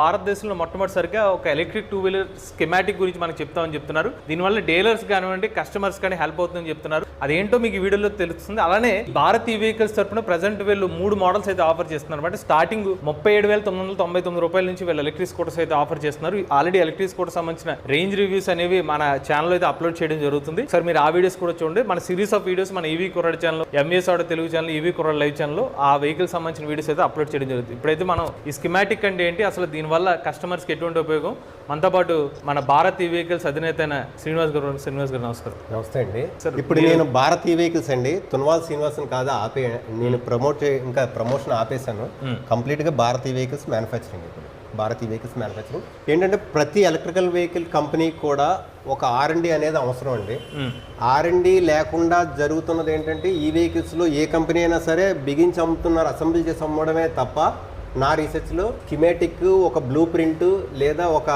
భారతదేశంలో మొట్టమొదటిసారిగా ఒక ఎలక్ట్రిక్ టూ వీలర్ స్కెమాటిక్ గురించి మనకు చెప్తామని చెప్తున్నారు. దీనివల్ల డీలర్స్ కానివ్వండి కస్టమర్స్ కానీ హెల్ప్ అవుతుందని చెప్తున్నారు. అదేంటో మీకు ఈ వీడియోలో తెలుస్తుంది. అలానే భారత్ ఈ వెహికల్స్ తరపున ప్రజెంట్ వీళ్ళు మూడు మోడల్స్ అయితే ఆఫర్ చేస్తున్నారు. అంటే స్టార్టింగ్ ముప్పై ఏడు వేల తొమ్మిది వందల తొంభై తొమ్మిది రూపాయల నుంచి వీళ్ళు ఎలక్ట్రిక్ స్కూటర్స్ అయితే ఆఫర్ చేస్తున్నారు. ఆల్రెడీ ఎలక్ట్రిక్ స్కూటర్ సంబంధించిన రేంజ్ రివ్యూస్ అనేవి మన ఛానల్ అయితే అప్లోడ్ చేయడం జరుగుతుంది. సార్ మీరు ఆ వీడియోస్ కూడా చూడండి. మన సిరీస్ ఆఫ్ వీడియోస్ మన ఈవీ కుర్రాడు ఛానల్ ఎంఏఎస్ ఆడో తెలుగు ఛానల్ ఈవీ కుర్రాడు లైవ్ ఛానల్ ఆ వెహికల్ సంబంధించిన వీడియోస్ అయితే అప్లోడ్ చేయడం జరుగుతుంది. ఇప్పుడైతే మనం ఈ స్కిమాటిక్ అంటే ఏంటి? అసలు దీనివల్ల కస్టమర్స్కి ఎటువంటి ఉపయోగం? మనతో పాటు మన భారత్ ఈ వెహికల్స్ అధినేత అయిన శ్రీనివాస్ గారు. శ్రీనివాస్ గారు నమస్కారం. నమస్తే అండి. సార్, ఇప్పుడు నేను భారత్ ఈ వెహికల్స్ అండి. తున్వాల్ శ్రీనివాసన్ కాదు ఆపే నేను ప్రమోట్ ఇంకా ప్రమోషన్ ఆపేశాను. కంప్లీట్గా భారత్ ఈ వెహికల్స్ మ్యానుఫ్యాక్చరింగ్ ఇప్పుడు. భారత్ ఈ వెహికల్స్ మ్యానుఫ్యాక్చరింగ్. ఏంటంటే ప్రతి ఎలక్ట్రికల్ వెహికల్ కంపెనీ కూడా ఒక ఆర్ అండి అనేది అవసరం అండి. ఆర్ అండి లేకుండా జరుగుతున్నది ఏంటంటే ఈ వెహికల్స్లో ఏ కంపెనీ అయినా సరే బిగించి అమ్ముతున్నారు అసెంబ్లీ చేసి అమ్మడమే తప్ప నా రీసెర్చ్లో కిమేటిక్ ఒక బ్లూ ప్రింట్ లేదా ఒక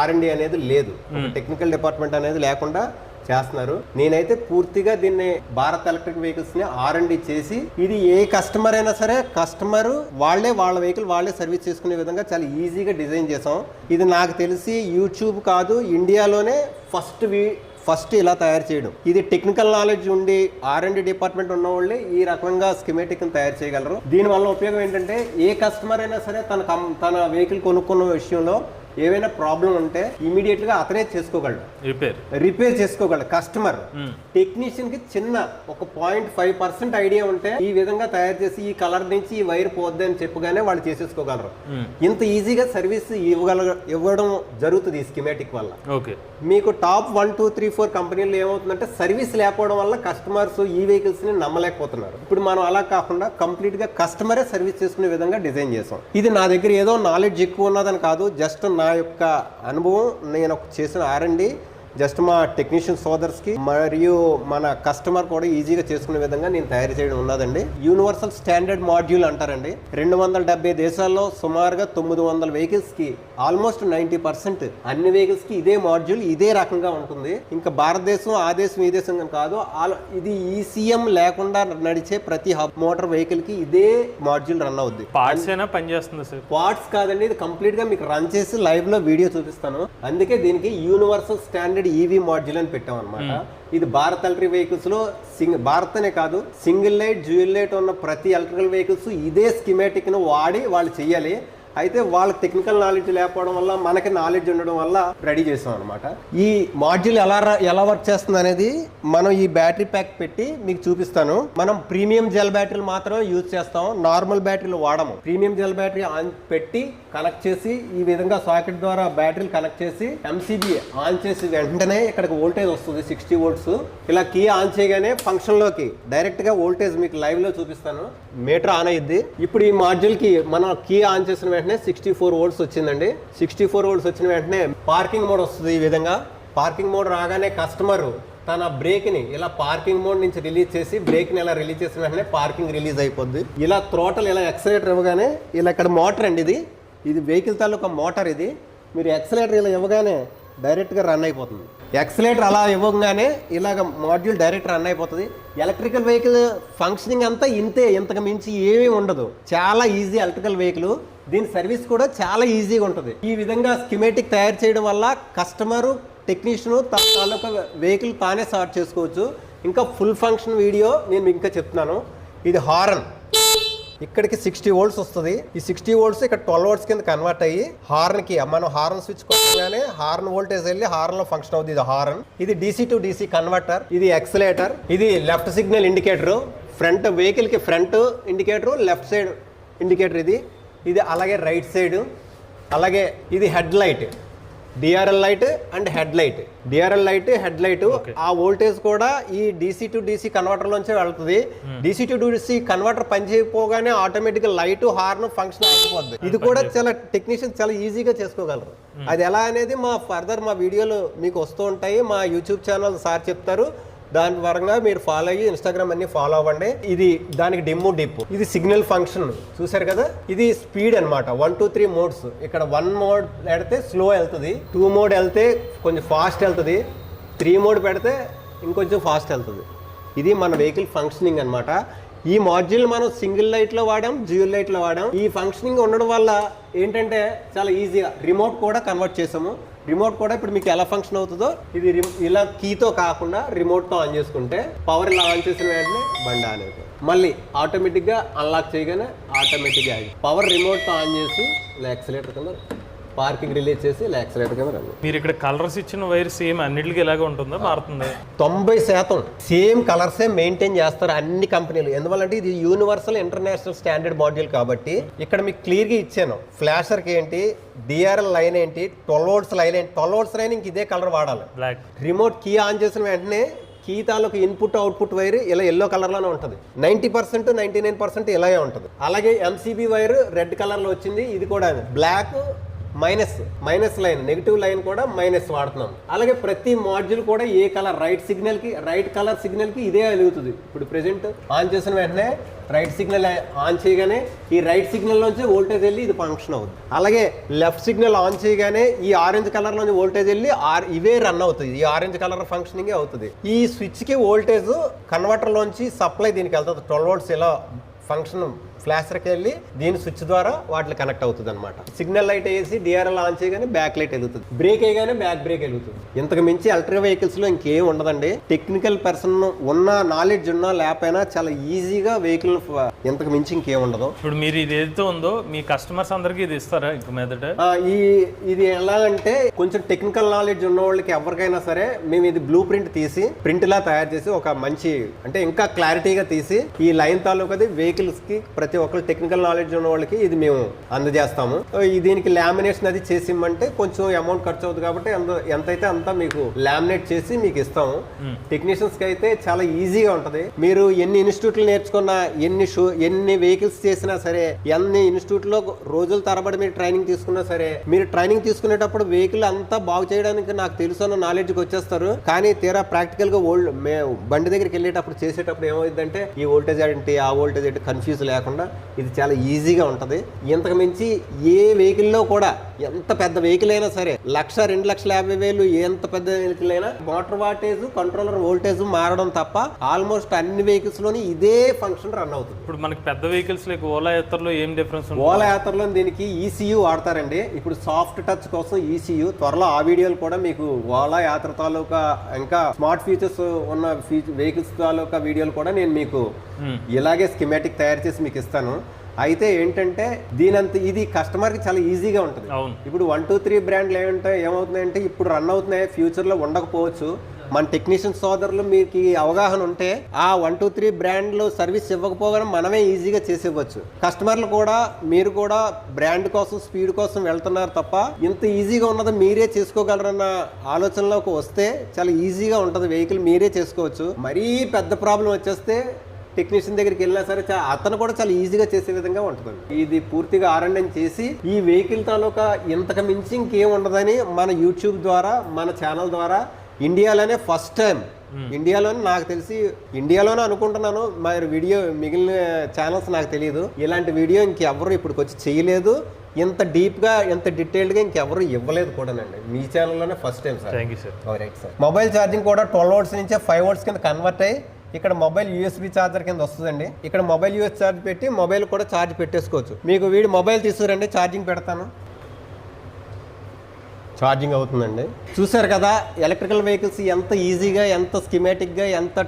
ఆర్ అండి అనేది లేదు. టెక్నికల్ డిపార్ట్మెంట్ అనేది లేకుండా చేస్తున్నారు. నేనైతే పూర్తిగా దీన్ని భారత్ ఎలక్ట్రిక్ వెహికల్స్ని ఆర్ అండ్ చేసి ఇది ఏ కస్టమర్ అయినా సరే కస్టమర్ వాళ్ళే వాళ్ళ వెహికల్ వాళ్ళే సర్వీస్ చేసుకునే విధంగా చాలా ఈజీగా డిజైన్ చేసాం. ఇది నాకు తెలిసి యూట్యూబ్ కాదు ఇండియాలోనే ఫస్ట్ ఫస్ట్ ఇలా తయారు చేయడం. ఇది టెక్నికల్ నాలెడ్జ్ ఉండి ఆర్ అండ్ డిపార్ట్మెంట్ ఉన్న వాళ్ళే ఈ రకంగా స్కిమేటిక్ తయారు చేయగలరు. దీనివల్ల ఉపయోగం ఏంటంటే ఏ కస్టమర్ అయినా సరే తన కం- తన వెహికల్ కొనుక్కున్న విషయంలో ఏవైనా ప్రాబ్లం ఉంటే ఇమీడియట్గా అతనే చేసుకోగలడు. రిపేర్. రిపేర్ చేసుకోగలడు. కస్టమర్. టెక్నీషియన్కి చిన్న ఒక పాయింట్ ఫైవ్ పర్సెంట్ ఐడియా ఉంటే ఈ విధంగా తయారు చేసి ఈ కలర్ నుంచి ఈ వైర్ పోద్ది అని చెప్పగానే వాళ్ళు చేసేసుకోగలరు. ఇంత ఈజీగా సర్వీస్ ఇవ్వగల ఇవ్వడం జరుగుతుంది ఈ స్కిమేటిక్ వల్ల. ఓకే. మీకు top one two three four కంపెనీలు ఏమవుతుందంటే సర్వీస్ లేకపోవడం వల్ల కస్టమర్స్ ఈ వెహికల్స్ని నమ్మలేకపోతున్నారు. ఇప్పుడు మనం అలా కాకుండా కంప్లీట్గా కస్టమరే సర్వీస్ చేసుకునే విధంగా డిజైన్ చేసాం. ఇది నా దగ్గర ఏదో నాలెడ్జ్ ఎక్కువ ఉన్నదని కాదు జస్ట్ నా యొక్క అనుభవం నేను ఒక చేసిన ఆర్ జస్ట్ మా టెక్నీషియన్ సోదర్స్కి మరియు మన కస్టమర్ కూడా ఈజీగా చేసుకునే విధంగా నేను తయారు చేయడం ఉన్నదండి. యూనివర్సల్ స్టాండర్డ్ మాడ్యూల్ అంటారండి. రెండు వందల డెబ్బై దేశాల్లో సుమారుగా తొమ్మిది వందల వెహికల్స్కి ఆల్మోస్ట్ నైన్టీ పర్సెంట్ అన్ని వెహికల్స్కి ఇదే మాడ్యూల్ ఇదే రకంగా ఉంటుంది. ఇంకా భారతదేశం ఆ దేశం ఈ దేశం కాదు ఇది ఈసీఎం లేకుండా నడిచే ప్రతి హబ్ మోటార్ వెహికల్కి ఇదే మాడ్యూల్ రన్ అవుద్ది. పార్ట్స్ అయినా పనిచేస్తుంది సార్. పార్ట్స్ కాదండి ఇది కంప్లీట్గా మీకు రన్ చేసి లైవ్లో వీడియో చూపిస్తాను. అందుకే దీనికి యూనివర్సల్ స్టాండర్డ్ ఈవీ మాడ్యూల్ అని పెట్టాం అనమాట ఇది భారత్ ఎలక్ట్రిక్ వెహికల్స్లో సింగ్ భారత్ అనే కాదు సింగిల్ లైట్ డ్యూయల్ లైట్ ఉన్న ప్రతి ఎలక్ట్రికల్ వెహికల్స్ ఇదే స్కిమాటిక్ను వాడి వాళ్ళు చెయ్యాలి. అయితే వాళ్ళకి టెక్నికల్ నాలెడ్జ్ లేకపోవడం వల్ల మనకి నాలెడ్జ్ ఉండడం వల్ల రెడీ చేసాం అనమాట ఈ మాడ్యూల్ ఎలా ఎలా వర్క్ చేస్తుంది అనేది మనం ఈ బ్యాటరీ ప్యాక్ పెట్టి మీకు చూపిస్తాను. మనం ప్రీమియం జెల్ బ్యాటరీలు మాత్రమే యూజ్ చేస్తాం నార్మల్ బ్యాటరీలు వాడము. ప్రీమియం జెల్ బ్యాటరీ ఆన్ పెట్టి కనెక్ట్ చేసి ఈ విధంగా సాకెట్ ద్వారా బ్యాటరీలు కనెక్ట్ చేసి ఎంసీబీ ఆన్ చేసి వెంటనే ఇక్కడికి వోల్టేజ్ వస్తుంది సిక్స్టీ వోల్ట్స్ ఇలా కీ ఆన్ చేయగానే ఫంక్షన్లోకి డైరెక్ట్గా వోల్టేజ్ మీకు లైవ్లో చూపిస్తాను. మీటర్ ఆన్ అయ్యింది ఇప్పుడు ఈ మాడ్యూల్కి మనం కీ ఆన్ చేసిన వెంటనే సిక్స్టీ ఫోర్ వోల్ట్స్ వచ్చిందండి. సిక్స్టీ ఫోర్ వోల్ట్స్ వచ్చిన వెంటనే పార్కింగ్ మోడ్ వస్తుంది ఈ విధంగా. పార్కింగ్ మోడ్ రాగానే కస్టమర్ తన బ్రేక్ని ఇలా పార్కింగ్ మోడ్ నుంచి రిలీజ్ చేసి బ్రేక్ని ఇలా రిలీజ్ చేసిన వెంటనే పార్కింగ్ రిలీజ్ అయిపోద్ది. ఇలా త్రోటల్ ఇలా ఎక్సలేటర్ ఇవ్వగానే ఇలా ఇక్కడ మోటార్ అండి ఇది. ఇది వెహికల్ తాలూకా మోటార్ ఇది. మీరు ఎక్సలేటర్ ఇలా ఇవ్వగానే డైరెక్ట్గా రన్ అయిపోతుంది. ఎక్సలేటర్ అలా ఇవ్వగానే ఇలాగ మాడ్యూల్ డైరెక్ట్ రన్ అయిపోతుంది. ఎలక్ట్రికల్ వెహికల్ ఫంక్షనింగ్ అంతా ఇంతే ఇంతకు మించి ఏమీ ఉండదు. చాలా ఈజీ ఎలక్ట్రికల్ వెహికల్. దీని సర్వీస్ కూడా చాలా ఈజీగా ఉంటుంది. ఈ విధంగా స్కిమేటిక్ తయారు చేయడం వల్ల కస్టమరు టెక్నీషియన్ తన తాలూకా వెహికల్ తానే స్టార్ట్ చేసుకోవచ్చు. ఇంకా ఫుల్ ఫంక్షన్ వీడియో నేను ఇంకా చెప్తున్నాను. ఇది హారన్. ఇక్కడికి సిక్స్టీ వోల్ట్స్ వస్తుంది. ఈ సిక్స్టీ వోల్ట్స్ ఇక్కడ ట్వెల్వ్ వోల్ట్స్ కింద కన్వర్ట్ అయ్యి హార్న్కి మనం హార్న్ స్విచ్ కొట్టగానే హార్న్ వోల్టేజ్ వెళ్ళి హార్న్లో ఫంక్షన్ అవుతుంది ఇది హార్న్. ఇది డీసీ టు డీసీ కన్వర్టర్ ఇది ఎక్సలేటర్ ఇది లెఫ్ట్ సిగ్నల్ ఇండికేటర్ ఫ్రంట్ వెహికల్కి front indicator left side indicator ఇది. ఇది అలాగే రైట్ సైడ్ అలాగే ఇది head light DRL light and head light DRL light head light ఆ వోల్టేజ్ కూడా ఈ డీసీ టు డీసీ కన్వర్టర్ లోంచే వెళ్తుంది. డీసీ టు డీసీ కన్వర్టర్ పనిచేయకపోగానే ఆటోమేటిక్ లైట్ హార్న్ ఫంక్షన్ అయిపోద్ది ఇది కూడా చాలా టెక్నీషియన్స్ చాలా ఈజీగా చేసుకోగలరు. అది ఎలా అనేది మా ఫర్దర్ మా వీడియోలు మీకు వస్తూ ఉంటాయి. మా యూట్యూబ్ ఛానల్ సార్ చెప్తారు. దాని పరంగా మీరు ఫాలో అయ్యి ఇన్స్టాగ్రామ్ అన్ని ఫాలో అవ్వండి. ఇది దానికి డెమో డిప్ ఇది సిగ్నల్ ఫంక్షన్ చూసారు కదా? ఇది స్పీడ్ అన్నమాట. వన్ టూ త్రీ మోడ్స్ ఇక్కడ వన్ మోడ్ పెడితే స్లో వెళ్తుంది. టూ మోడ్ వెళ్తే కొంచెం ఫాస్ట్ వెళ్తుంది. త్రీ మోడ్ పెడితే ఇంకొంచెం ఫాస్ట్ వెళ్తుంది. ఇది మన వెహికల్ ఫంక్షనింగ్ అన్నమాట. ఈ మాడ్యూల్ మనం సింగిల్ లైట్లో వాడాం జియో లైట్లో వాడాం. ఈ ఫంక్షనింగ్ ఉండడం వల్ల ఏంటంటే చాలా ఈజీగా రిమోట్ కూడా కన్వర్ట్ చేసాము. రిమోట్ కూడా ఇప్పుడు మీకు ఎలా ఫంక్షన్ అవుతుందో ఇది ఇలా కీతో కాకుండా రిమోట్తో ఆన్ చేసుకుంటే పవర్ ఇలా ఆన్ చేసిన వెంటనే బండి ఆన్ అవుతుంది. మళ్ళీ ఆటోమేటిక్గా అన్లాక్ చేయగానే ఆటోమేటిక్గా పవర్ రిమోట్తో ఆన్ చేసి ఇలా యాక్సిలేటర్ కింద పార్కింగ్ రిలీజ్ చేసి యాక్సిలేటర్ కింద రన్ మీరు ఇక్కడ కలర్స్ ఇచ్చిన వైర్ సేమ్ అన్నిటికీ ఇలాగే ఉంటుందా? మారుతుంది? తొంభై శాతం సేమ్ కలర్సే మెయింటైన్ చేస్తారు అన్ని కంపెనీలు. ఎందువల్లంటే ఇది యూనివర్సల్ ఇంటర్నేషనల్ స్టాండర్డ్ మాడ్యూల్ కాబట్టి ఇక్కడ మీకు క్లియర్గా ఇచ్చాను. ఫ్లాషర్కి ఏంటి డిఆర్ఎల్ లైన్ ఏంటి ట్వెల్వ్ వోల్ట్స్ లైన్ ఏంటి ట్వెల్వ్ వోల్ట్స్ లైన్ ఇంక ఇదే కలర్ వాడాలి. బ్లాక్ రిమోట్ కీ ఆన్ చేసిన వెంటనే కీ తాలూకు ఇన్పుట్ అవుట్పుట్ వైర్ ఇలా ఎల్లో కలర్లోనే ఉంటుంది. Ninety percent ninety nine percent ఇలాగే ఉంటుంది. అలాగే ఎంసీబీ వైర్ రెడ్ కలర్లో వచ్చింది. ఇది కూడా black minus minus line negative line కూడా మైనస్ వాడుతున్నాం. అలాగే ప్రతి మాడ్యూల్ కూడా ఏ కలర్ రైట్ సిగ్నల్కి రైట్ కలర్ సిగ్నల్కి ఇదే వెలుగుతుంది. ఇప్పుడు ప్రెసెంట్ ఆన్ చేసిన వెంటనే రైట్ సిగ్నల్ ఆన్ చేయగానే ఈ రైట్ సిగ్నల్ నుంచి వోల్టేజ్ వెళ్ళి ఇది ఫంక్షన్ అవుతుంది అలాగే లెఫ్ట్ సిగ్నల్ ఆన్ చేయగానే ఈ ఆరెంజ్ కలర్ నుంచి వోల్టేజ్ వెళ్ళి ఆర్ ఇవే రన్ అవుతుంది ఈ ఆరెంజ్ కలర్ ఫంక్షనింగ్ అవుతుంది. ఈ స్విచ్కి వోల్టేజ్ కన్వర్టర్లోంచి సప్లై దీనికి వెళ్తుంది. ట్వెల్వ్ వోల్ట్స్ ఇలా ఫంక్షన్ ఫ్లాషర్కి వెళ్ళి దీని స్విచ్ ద్వారా వాటికి కనెక్ట్ అవుతుంది అనమాట సిగ్నల్ లైట్ వేసి డిఆర్ఎల్ ఆన్ చేయగానే బ్యాక్ లైట్ వెలుగుతుంది. బ్రేక్ వేయగానే బ్యాక్ బ్రేక్ వెలుగుతుంది. ఇంతకు మించి ఎలక్ట్రిక్ వెహికల్స్లో ఇంకేం ఉండదండి. టెక్నికల్ పర్సన్ ఉన్న నాలెడ్జ్ ఉన్నా లేకపోయినా చాలా ఈజీగా వెహికల్ ఇంతకు మించి ఇంకేం ఉండదు. ఇప్పుడు మీరు ఇది ఏదైతే ఉందో మీ కస్టమర్స్ అందరికీ ఇది ఇస్తారా ఇంక మీదట? ఈ ఇది ఎలా అంటే కొంచెం టెక్నికల్ నాలెడ్జ్ ఉన్న వాళ్ళకి ఎవరికైనా సరే మేము ఇది బ్లూ ప్రింట్ తీసి ప్రింట్ లా తయారు చేసి ఒక మంచి అంటే ఇంకా క్లారిటీగా తీసి ఈ లైన్ తాలూకది వెహికల్స్కి ప్రతి ఒక్కరు టెక్నికల్ నాలెడ్జ్ ఉన్న వాళ్ళకి ఇది మేము అందజేస్తాము. దీనికి లామినేషన్ అది చేసి ఇమ్మంటే కొంచెం అమౌంట్ ఖర్చు అవుతుంది కాబట్టి ఎంతైతే అంత మీకు లామినేట్ చేసి మీకు ఇస్తాము. టెక్నీషియన్స్కి అయితే చాలా ఈజీగా ఉంటది. మీరు ఎన్ని ఇన్స్టిట్యూట్లు నేర్చుకున్నా ఎన్ని షో ఎన్ని వెహికల్స్ చేసినా సరే ఎన్ని ఇన్స్టిట్యూట్లో రోజుల తరబడి మీరు ట్రైనింగ్ తీసుకున్నా సరే మీరు ట్రైనింగ్ తీసుకునేటప్పుడు వెహికల్ అంతా బాగు చేయడానికి నాకు తెలుసు అన్న నాలెడ్జ్కి వచ్చేస్తారు. కానీ తీరా ప్రాక్టికల్గా ఓల్డ్ బండి దగ్గరికి వెళ్ళేటప్పుడు చేసేటప్పుడు ఏమవుతుందంటే ఈ వోల్టేజ్ ఏంటి ఆ వోల్టేజ్ ఏంటి కన్ఫ్యూజ్ లేకుండా ఇది చాలా ఈజీగా ఉంటది. ఇంతకు మించి ఏ వెహికల్లో కూడా ఎంత పెద్ద వెహికల్ అయినా సరే లక్ష రెండు లక్షల యాభై వేలు ఎంత పెద్ద వెహికల్ అయినా మోటార్ వాటేజ్ కంట్రోలర్ వోల్టేజ్ మారడం తప్ప ఆల్మోస్ట్ అన్ని వెహికల్స్లోని ఇదే ఫంక్షన్ రన్ అవుతుంది. ఇప్పుడు మనకి పెద్ద వెహికల్స్ లైక్ ఓలా ఎత్తర్లో ఏం డిఫరెన్స్ ఓలా యాత్రలో దీనికి ఈసీయూ వాడతారండి. ఇప్పుడు సాఫ్ట్ టచ్ కోసం ఈసీయూ త్వరలో ఆ వీడియోలు కూడా మీకు ఓలా యాత్ర తాలూకా ఇంకా స్మార్ట్ ఫీచర్స్ ఉన్న వెహికల్స్ తాలూకా వీడియోలు కూడా నేను మీకు. ఇలాగే స్కిమాటిక్ తయారు చేసి మీకు ఇస్తాను. అయితే ఏంటంటే దీనంత ఇది కస్టమర్కి చాలా ఈజీగా ఉంటుంది. అవును. ఇప్పుడు వన్ టూ త్రీ బ్రాండ్లు ఏమంటే ఏమవుతున్నాయంటే ఇప్పుడు రన్ అవుతున్నాయి ఫ్యూచర్లో ఉండకపోవచ్చు. మన టెక్నీషియన్ సోదరులు మీకు అవగాహన ఉంటే ఆ వన్ టూ త్రీ బ్రాండ్లు సర్వీస్ ఇవ్వకపోగానే మనమే ఈజీగా చేసేవచ్చు కస్టమర్లు కూడా మీరు కూడా బ్రాండ్ కోసం స్పీడ్ కోసం వెళ్తున్నారు తప్ప ఇంత ఈజీగా ఉన్నది మీరే చేసుకోగలరన్న ఆలోచనలోకి వస్తే చాలా ఈజీగా ఉంటుంది. వెహికల్ మీరే చేసుకోవచ్చు. మరీ పెద్ద ప్రాబ్లం వచ్చేస్తే టెక్నీషియన్ దగ్గరికి వెళ్ళినా సరే అతను కూడా చాలా ఈజీగా చేసే విధంగా ఉంటుంది ఇది పూర్తిగా ఆర్ఎండ్ చేసి ఈ వెహికల్ తాలూకా ఇంతకు మించి ఇంకేం ఉండదని మన యూట్యూబ్ ద్వారా మన ఛానల్ ద్వారా ఇండియాలోనే ఫస్ట్ టైం. ఇండియాలోనే నాకు తెలిసి ఇండియాలోనే అనుకుంటున్నాను మరి వీడియో మిగిలిన ఛానల్స్ నాకు తెలియదు. ఇలాంటి వీడియో ఇంకెవరు ఇప్పుడు వచ్చి చేయలేదు. ఇంత డీప్గా ఇంత డీటెయిల్డ్గా ఇంకెవరు ఇవ్వలేదు కూడానండి. మీ ఛానల్లోనే first time sir. Thank you sir right sir. Mobile charging కూడా ట్వెల్వ్ అవర్స్ నుంచే ఫైవ్ అవర్స్ కింద కన్వర్ట్ అయ్యి ఇక్కడ మొబైల్ యూఎస్బి ఛార్జర్ కింద వస్తుందండి. ఇక్కడ మొబైల్ యూఎస్ ఛార్జ్ పెట్టి మొబైల్ కూడా ఛార్జ్ పెట్టేసుకోవచ్చు. మీకు వీడి మొబైల్ తీసుకురండి ఛార్జింగ్ పెడతాను. ఛార్జింగ్ అవుతుందండి. చూసారు కదా ఎలక్ట్రికల్ వెహికల్స్ ఎంత ఈజీగా ఎంత స్కిమేటిక్గా ఎంత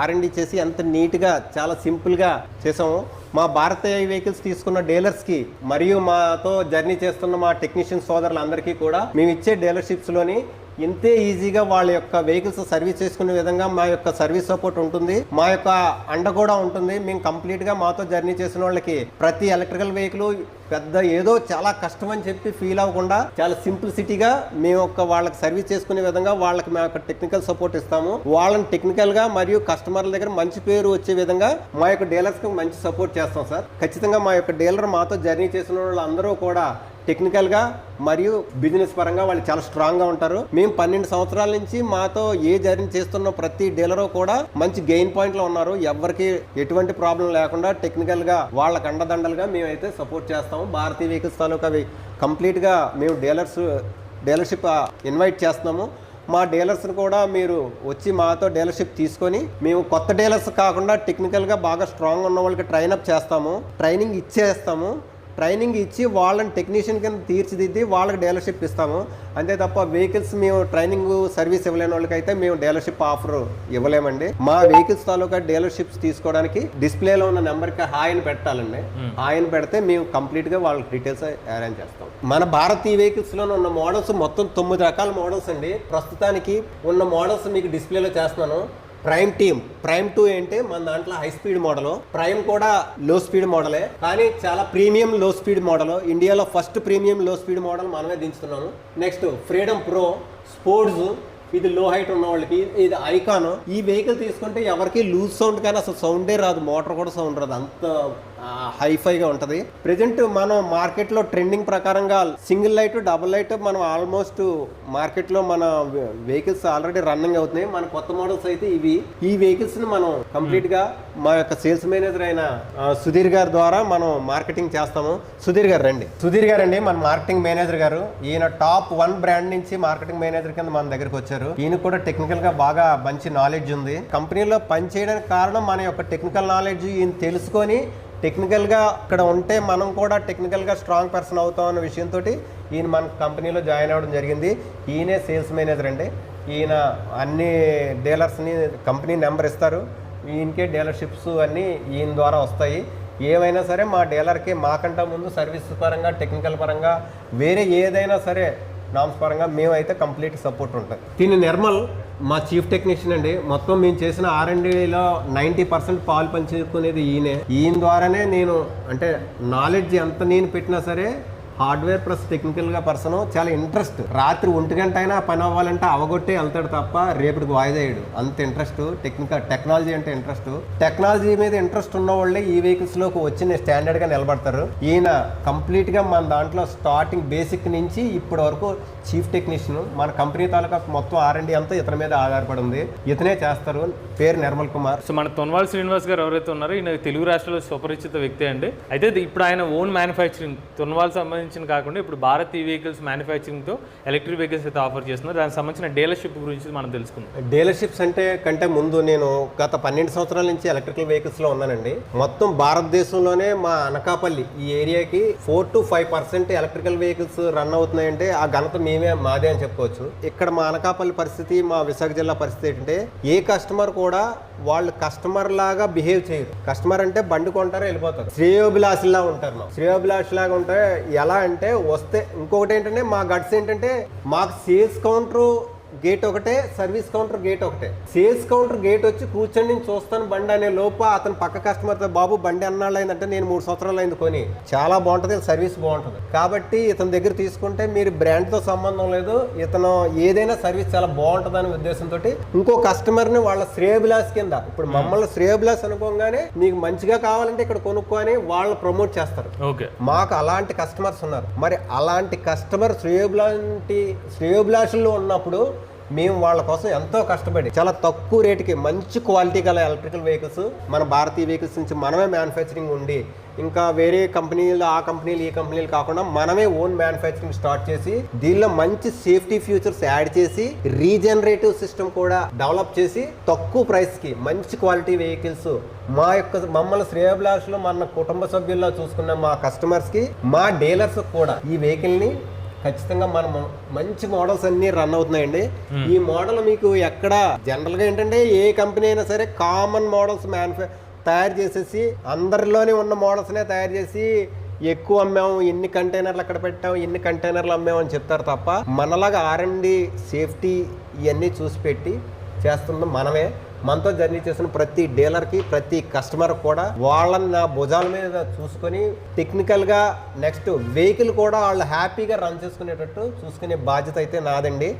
ఆర్ఎండి చేసి ఎంత నీట్గా చాలా సింపుల్గా చేసాము. మా భారతీయ వెహికల్స్ తీసుకున్న డీలర్స్కి మరియు మాతో జర్నీ చేస్తున్న మా టెక్నీషియన్ సోదరులందరికీ కూడా మేము ఇచ్చే డీలర్షిప్స్లోని ఇంతే ఈజీగా వాళ్ళ యొక్క వెహికల్స్ సర్వీస్ చేసుకునే విధంగా మా యొక్క సర్వీస్ సపోర్ట్ ఉంటుంది. మా యొక్క అండ కూడా ఉంటుంది. మేము కంప్లీట్గా మాతో జర్నీ చేసిన వాళ్ళకి ప్రతి ఎలక్ట్రికల్ వెహికల్ పెద్ద ఏదో చాలా కష్టం అని చెప్పి ఫీల్ అవ్వకుండా చాలా సింప్లిసిటీగా మేము ఒక వాళ్ళకి సర్వీస్ చేసుకునే విధంగా వాళ్ళకి మా యొక్క టెక్నికల్ సపోర్ట్ ఇస్తాము. వాళ్ళని టెక్నికల్గా మరియు కస్టమర్ల దగ్గర మంచి పేరు వచ్చే విధంగా మా యొక్క డీలర్స్ మంచి సపోర్ట్ చేస్తాం సార్. ఖచ్చితంగా మా యొక్క డీలర్ మాతో జర్నీ చేసిన వాళ్ళందరూ కూడా టెక్నికల్గా మరియు బిజినెస్ పరంగా వాళ్ళు చాలా స్ట్రాంగ్గా ఉంటారు. మేము పన్నెండు సంవత్సరాల నుంచి మాతో ఏ జర్నీ చేస్తున్న ప్రతి డీలరు కూడా మంచి గెయిన్ పాయింట్లో ఉన్నారు. ఎవరికి ఎటువంటి ప్రాబ్లం లేకుండా టెక్నికల్గా వాళ్ళకి అండదండలుగా మేమైతే సపోర్ట్ చేస్తాము. భారతీయ వెహికల్స్ తాలూకా కంప్లీట్గా మేము డీలర్స్ డీలర్షిప్ ఇన్వైట్ చేస్తున్నాము. మా డీలర్స్ని కూడా మీరు వచ్చి మాతో డీలర్షిప్ తీసుకొని మేము కొత్త డీలర్స్ కాకుండా టెక్నికల్గా బాగా స్ట్రాంగ్ ఉన్న వాళ్ళకి ట్రైన్ అప్ చేస్తాము ట్రైనింగ్ ఇచ్చేస్తాము. ట్రైనింగ్ ఇచ్చి వాళ్ళని టెక్నీషియన్ కింద తీర్చిదిద్ది వాళ్ళకి డీలర్షిప్ ఇస్తాము. అంతే తప్ప వెహికల్స్ మేము ట్రైనింగ్ సర్వీస్ ఇవ్వలేని వాళ్ళకైతే మేము డీలర్షిప్ ఆఫర్ ఇవ్వలేమండి. మా వెహికల్స్ తాలూకా డీలర్షిప్స్ తీసుకోవడానికి డిస్ప్లేలో ఉన్న నెంబర్కి హాయ్ పెట్టాలండి. హాయ్ పెడితే మేము కంప్లీట్గా వాళ్ళకి డీటెయిల్స్ అరేంజ్ చేస్తాం. మన భారత్ ఈ వెహికల్స్లో ఉన్న మోడల్స్ మొత్తం తొమ్మిది రకాల మోడల్స్ అండి. ప్రస్తుతానికి ఉన్న మోడల్స్ మీకు డిస్ప్లేలో చేస్తున్నాను. Prime team. ప్రైమ్ టూ ఏంటి? మన దాంట్లో హై స్పీడ్ మోడల్. ప్రైమ్ కూడా లో స్పీడ్ మోడలే. కానీ చాలా ప్రీమియం లో స్పీడ్ మోడల్. ఇండియాలో first premium low speed model మనమే దించుతున్నాము. నెక్స్ట్ ఫ్రీడమ్ ప్రో స్పోర్ట్స్ ఇది లో హైట్ ఉన్న వాళ్ళకి ఇది ఐకాన్ ఈ వెహికల్ తీసుకుంటే ఎవరికి లూజ్ సౌండ్ కానీ అసలు సౌండే రాదు. మోటార్ కూడా సౌండ్ రాదు. అంత హైఫైగా ఉంటుంది. ప్రెజెంట్ మనం మార్కెట్లో ట్రెండింగ్ ప్రకారంగా సింగిల్ లైట్ డబుల్ లైట్ మనం ఆల్మోస్ట్ మార్కెట్లో మన వెహికల్స్ ఆల్రెడీ రన్నింగ్ అవుతున్నాయి. మన కొత్త మోడల్స్ అయితే ఇవి. ఈ వెహికల్స్ని మనం కంప్లీట్గా మా యొక్క సేల్స్ మేనేజర్ అయిన సుధీర్ గారి ద్వారా మనం మార్కెటింగ్ చేస్తాము. సుధీర్ గారు రండి. సుధీర్ గారు అండి మన మార్కెటింగ్ మేనేజర్ గారు. ఈయన టాప్ వన్ బ్రాండ్ నుంచి మార్కెటింగ్ మేనేజర్ కింద మన దగ్గరకు వచ్చారు. ఈయన కూడా టెక్నికల్గా బాగా మంచి నాలెడ్జ్ ఉంది. కంపెనీలో పని చేయడానికి కారణం మన యొక్క టెక్నికల్ నాలెడ్జ్ ఈయన తెలుసుకొని టెక్నికల్గా అక్కడ ఇక్కడ ఉంటే మనం కూడా టెక్నికల్గా స్ట్రాంగ్ పర్సన్ అవుతాం అన్న విషయంతో ఈయన మన కంపెనీలో జాయిన్ అవ్వడం జరిగింది. ఈయనే సేల్స్ మేనేజర్ అండి. ఈయన అన్ని డీలర్స్ని కంపెనీ నెంబర్ ఇస్తారు. ఈయనకే డీలర్షిప్స్ అన్నీ ఈయన ద్వారా వస్తాయి. ఏమైనా సరే మా డీలర్కి మాకంటే ముందు సర్వీస్ పరంగా టెక్నికల్ పరంగా వేరే ఏదైనా సరే నామ్స్ పరంగా మేమైతే కంప్లీట్ సపోర్ట్ ఉంటుంది దీని నిర్మల్ మా చీఫ్ టెక్నీషియన్ అండి. మొత్తం మేము చేసిన ఆర్ అండ్ డిలో నైంటీ పర్సెంట్ పాలు పనిచేసుకునేది ఈయనే. ఈయన ద్వారానే నేను అంటే నాలెడ్జ్ ఎంత నేను పెట్టినా సరే హార్డ్వేర్ ప్లస్ టెక్నికల్గా పర్సన్ చాలా ఇంట్రెస్ట్ రాత్రి ఒంటి గంట అయినా పని అవ్వాలంటే అవగొట్టే వెళ్తాడు తప్ప రేపటికి వాయిదేయడు అంత ఇంట్రెస్ట్ టెక్నికల్ టెక్నాలజీ అంటే ఇంట్రెస్ట్ టెక్నాలజీ మీద ఇంట్రెస్ట్ ఉన్న వాళ్ళే ఈ వెహికల్స్లోకి వచ్చి స్టాండర్డ్గా నిలబడతారు. ఈయన కంప్లీట్గా మన దాంట్లో స్టార్టింగ్ బేసిక్ నుంచి ఇప్పటి వరకు చీఫ్ టెక్నీషియన్ మన కంపెనీ తాలూకా మొత్తం ఆర్ అండ్ అంతా ఇతని మీద ఆధారపడి ఉంది ఇతనే చేస్తారు. పేరు నిర్మల్ కుమార్. సో మన తొన్వాల్ శ్రీనివాస్ గారు ఎవరైతే ఉన్నారో ఈయన తెలుగు రాష్ట్రాల్లో సుపరిచిత వ్యక్తి అండి. అయితే ఇప్పుడు ఆయన ఓన్ మ్యానుఫ్యాక్చరింగ్ తొన్వాల్ సంబంధించిన కాకుండా ఇప్పుడు భారత్ ఈ వెహికల్స్ మ్యానుఫ్యాక్చరింగ్తో ఎలక్ట్రిక్ వెహికల్స్ అయితే ఆఫర్ చేస్తున్నారు. దానికి సంబంధించిన డీలర్షిప్ గురించి మనం తెలుసుకుందాం. డీలర్షిప్స్ అంటే కంటే ముందు నేను గత పన్నెండు సంవత్సరాల నుంచి ఎలక్ట్రికల్ వెహికల్స్లో ఉన్నానండి. మొత్తం భారతదేశంలోనే మా అనకాపల్లి ఈ ఏరియాకి four to five percent electrical vehicles run అవుతున్నాయంటే ఆ ఘనత మేమే మాదే అని చెప్పుకోవచ్చు. ఇక్కడ మా అనకాపల్లి పరిస్థితి మా విశాఖ జిల్లా పరిస్థితి ఏంటంటే ఏ కస్టమర్ కూడా వాళ్ళు కస్టమర్ లాగా బిహేవ్ చేయరు. కస్టమర్ అంటే బండి కొంటారు వెళ్ళిపోతారు. శ్రేయోభిలాషులా ఉంటారు మా శ్రేయోభిలాష్ లాగా ఉంటే ఎలా అంటే వస్తే ఇంకొకటి ఏంటంటే మా గట్స్ ఏంటంటే మాకు సేల్స్ కౌంటర్ గేట్ ఒకటే సర్వీస్ కౌంటర్ గేట్ ఒకటే. సేల్స్ కౌంటర్ గేట్ వచ్చి కూర్చొని నేను చూస్తాను బండి అనే లోపు అతను పక్క కస్టమర్తో బాబు బండి అన్నాళ్ళు అయిందంటే నేను మూడు సంవత్సరాలు అయింది కొని. చాలా బాగుంటుంది సర్వీస్ బాగుంటుంది. కాబట్టి ఇతని దగ్గర తీసుకుంటే మీరు brand తో సంబంధం లేదు. ఇతను ఏదైనా సర్వీస్ చాలా బాగుంటుంది అనే ఉద్దేశంతో ఇంకో కస్టమర్ని వాళ్ళ శ్రేయభిలాస్ కింద ఇప్పుడు మమ్మల్ని శ్రేయభిలాస్ అనుకోగానే మీకు మంచిగా కావాలంటే ఇక్కడ కొనుక్కొని వాళ్ళు ప్రమోట్ చేస్తారు. ఓకే. మాకు అలాంటి కస్టమర్స్ ఉన్నారు. మరి అలాంటి కస్టమర్ శ్రేయోభిలాంటి శ్రేయోభిలాషుల్లో ఉన్నప్పుడు మేము వాళ్ళ కోసం ఎంతో కష్టపడి చాలా తక్కువ రేటుకి మంచి క్వాలిటీ గల ఎలక్ట్రికల్ వెహికల్స్ మన భారతీయ వెహికల్స్ నుంచి మనమే మ్యానుఫ్యాక్చరింగ్ ఉండి ఇంకా వేరే కంపెనీలు ఆ కంపెనీలు ఈ కంపెనీలు కాకుండా మనమే ఓన్ మ్యానుఫ్యాక్చరింగ్ స్టార్ట్ చేసి దీనిలో మంచి సేఫ్టీ ఫ్యూచర్స్ యాడ్ చేసి రీజనరేటివ్ సిస్టమ్ కూడా డెవలప్ చేసి తక్కువ ప్రైస్కి మంచి క్వాలిటీ వెహికల్స్ మా యొక్క మమ్మల్ని శ్రేయభిలాషులు మన కుటుంబ సభ్యుల్లో చూసుకున్న మా కస్టమర్స్కి మా డీలర్స్ కూడా ఈ వెహికల్ని ఖచ్చితంగా మనం మంచి మోడల్స్ అన్ని రన్ అవుతున్నాయండి. ఈ మోడల్ మీకు ఎక్కడ జనరల్గా ఏంటంటే ఏ కంపెనీ అయినా సరే కామన్ మోడల్స్ మ్యానుఫ్యా తయారు చేసేసి అందరిలోనే ఉన్న మోడల్స్నే తయారు చేసి ఎక్కువ అమ్మాము ఎన్ని కంటైనర్లు అక్కడ పెట్టాము ఎన్ని కంటైనర్లు అమ్మాము అని చెప్తారు తప్ప మనలాగా ఆర్ఎండి సేఫ్టీ ఇవన్నీ చూసి పెట్టి చేస్తుంది మనమే. మనతో జర్నీ చేసిన ప్రతి డీలర్కి ప్రతి కస్టమర్ కూడా వాళ్ళని నా భుజాల మీద చూసుకొని టెక్నికల్గా నెక్స్ట్ వెహికల్ కూడా వాళ్ళు హ్యాపీగా రన్ చేసుకునేటట్టు చూసుకునే బాధ్యత అయితే నాదండి.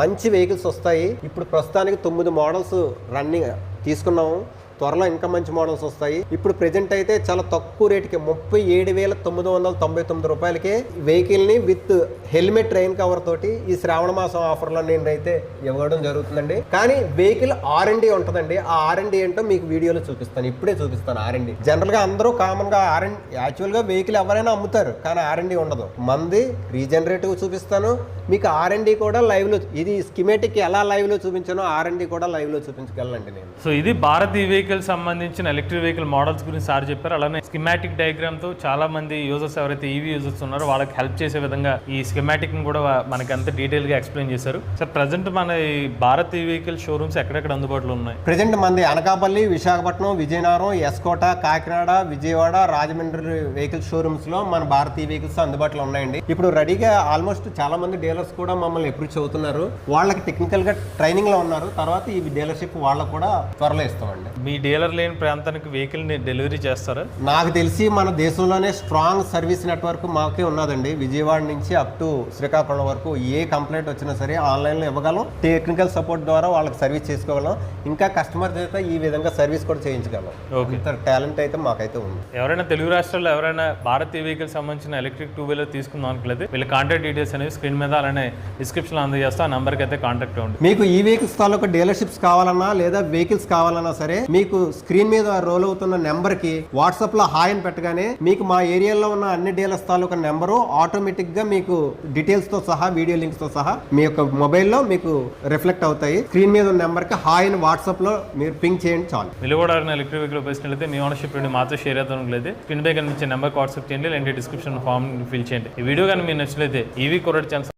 మంచి వెహికల్స్ వస్తాయి. ఇప్పుడు ప్రస్తుతానికి తొమ్మిది మోడల్స్ రన్నింగ్ తీసుకున్నాము. త్వరలో ఇంకా మంచి మోడల్స్ వస్తాయి. ఇప్పుడు ప్రెజెంట్ అయితే చాలా తక్కువ రేటుకి ముప్పై ఏడు వేల తొమ్మిది వందల తొంభై తొమ్మిది రూపాయలకి వెహికల్ని విత్ హెల్మెట్ ట్రైన్ కవర్ తోటి ఈ శ్రావణ మాసం ఆఫర్లో నేను అయితే ఇవ్వడం జరుగుతుందండి. కానీ వెహికల్ ఆర్ అండ్ ఉంటుందండి. ఆ ఆర్ అండ్ ఏంటో మీకు వీడియోలో చూపిస్తాను. ఇప్పుడే చూపిస్తాను ఆర్ అండ్ జనరల్గా అందరూ కామన్గా ఆర్ అండ్ యాక్చువల్గా వెహికల్ ఎవరైనా అమ్ముతారు కానీ ఆర్ అండ్ ఉండదు. మంది రీజనరేటివ్ చూపిస్తాను. మీకు ఆర్ అండ్ కూడా లైవ్లో ఇది స్కిమేటిక్ ఎలా లైవ్లో చూపించానో ఆర్ అండ్ కూడా లైవ్లో చూపించగలనండి నేను. సో ఇది భారత్ ఈ వెహికల్ సంబంధించిన ఎలక్ట్రిక్ వెహికల్ మోడల్స్ గురించి సార్ చెప్పారు. అలానే స్కిమాటిక్ డయాగ్రామ్తో చాలా మంది యూజర్స్ ఎవరైతే ఈవీ యూజర్స్ ఉన్నారో వాళ్ళకి హెల్ప్ చేసే విధంగా ఈ స్కిమాటిక్ని కూడా మనకి అంత డీటెయిల్గా ఎక్స్ప్లెయిన్ చేశారు. సార్ ప్రజెంట్ మన ఈ భారత్ ఈ వెహికల్ షోరూమ్స్ ఎక్కడెక్కడ అందుబాటులో ఉన్నాయి? ప్రజెంట్ మంది అనకాపల్లి విశాఖపట్నం విజయనగరం ఎస్కోట కాకినాడ విజయవాడ రాజమండ్రి వెహికల్ షోరూమ్స్లో మన భారతీయ వెహికల్స్ అందుబాటులో ఉన్నాయండి. ఇప్పుడు రెడీగా ఆల్మోస్ట్ చాలా మంది డీలర్స్ కూడా మమ్మల్ని అప్రోచ్ అవుతున్నారు. వాళ్ళకి టెక్నికల్గా ట్రైనింగ్లో ఉన్నారు. తర్వాత ఈ డీలర్షిప్ వాళ్ళకు కూడా త్వరలో ఇస్తామండి. మీ డీలర్ లేని ప్రాంతానికి వెహికల్ని డెలివరీ చేస్తారా? నాకు తెలిసి మన దేశంలోనే స్ట్రాంగ్ సర్వీస్ నెట్వర్క్ మాకే ఉన్నదండి. విజయవాడ నుంచి అప్ టు శ్రీకాకుళం వరకు ఏ కంప్లైంట్ వచ్చినా సరే ఆన్లైన్లో ఇవ్వగలం. టెక్నికల్ సపోర్ట్ ద్వారా వాళ్ళకి సర్వీస్ చేసుకోగలం. ఇంకా కస్టమర్ చేత ఈ విధంగా సర్వీస్ కూడా చేయించగలం. ఓకే ఇంత టాలెంట్ అయితే మాకైతే ఉంది. ఎవరైనా తెలుగు రాష్ట్రాల్లో ఎవరైనా భారత్ ఈ వెహికల్ సంబంధించిన ఎలక్ట్రిక్ టూ వీలర్ తీసుకుందాం అనుకోలేదు వీళ్ళ కాంటాక్ట్ డీటెయిల్స్ అనేవి స్క్రీన్ మీద అలానే డిస్క్రిప్షన్ అందజేస్తా. ఆ నంబర్కి అయితే కాంటాక్ట్ అవ్వండి. మీకు ఈ వెహికల్స్ తాలూకా డీలర్షిప్స్ కావాలన్నా లేదా వెహికల్స్ కావాలన్నా సరే మీకు స్క్రీన్ మీద రోల్ అవుతున్న నెంబర్కి వాట్సాప్లో హాయ్ అని పెట్టగానే మీకు మా ఏరియాలో ఉన్న అన్ని డీలర్స్ తాలూకా నెంబరు ఆటోమేటిక్గా మీకు డీటెయిల్స్తో సహా వీడియో లింక్స్తో సహా మీ యొక్క మొబైల్లో మీకు రిఫ్లెక్ట్ అవుతాయి. స్క్రీన్ మీద ఉన్న నెంబర్కి హాయ్ అని వాట్సాప్లో మీరు పింక్ చేయండి చాలు. వీళ్ళు ఎలక్ట్రిక్ వెహికల్ ఉపయోగించినట్లయితే మీ ఓనర్షిప్ నుండి మాతో షేర్ అవుతాం స్క్రీన్ పై కనిపించే నెంబర్కి వాట్సాప్ చేయండి లేదంటే డిస్క్రిప్షన్ ఫామ్ ఫిల్ చేయండి. ఈ వీడియో కానీ మీరు నచ్చినట్లయితే ఈవీ కొరడ్ ఛాన్స్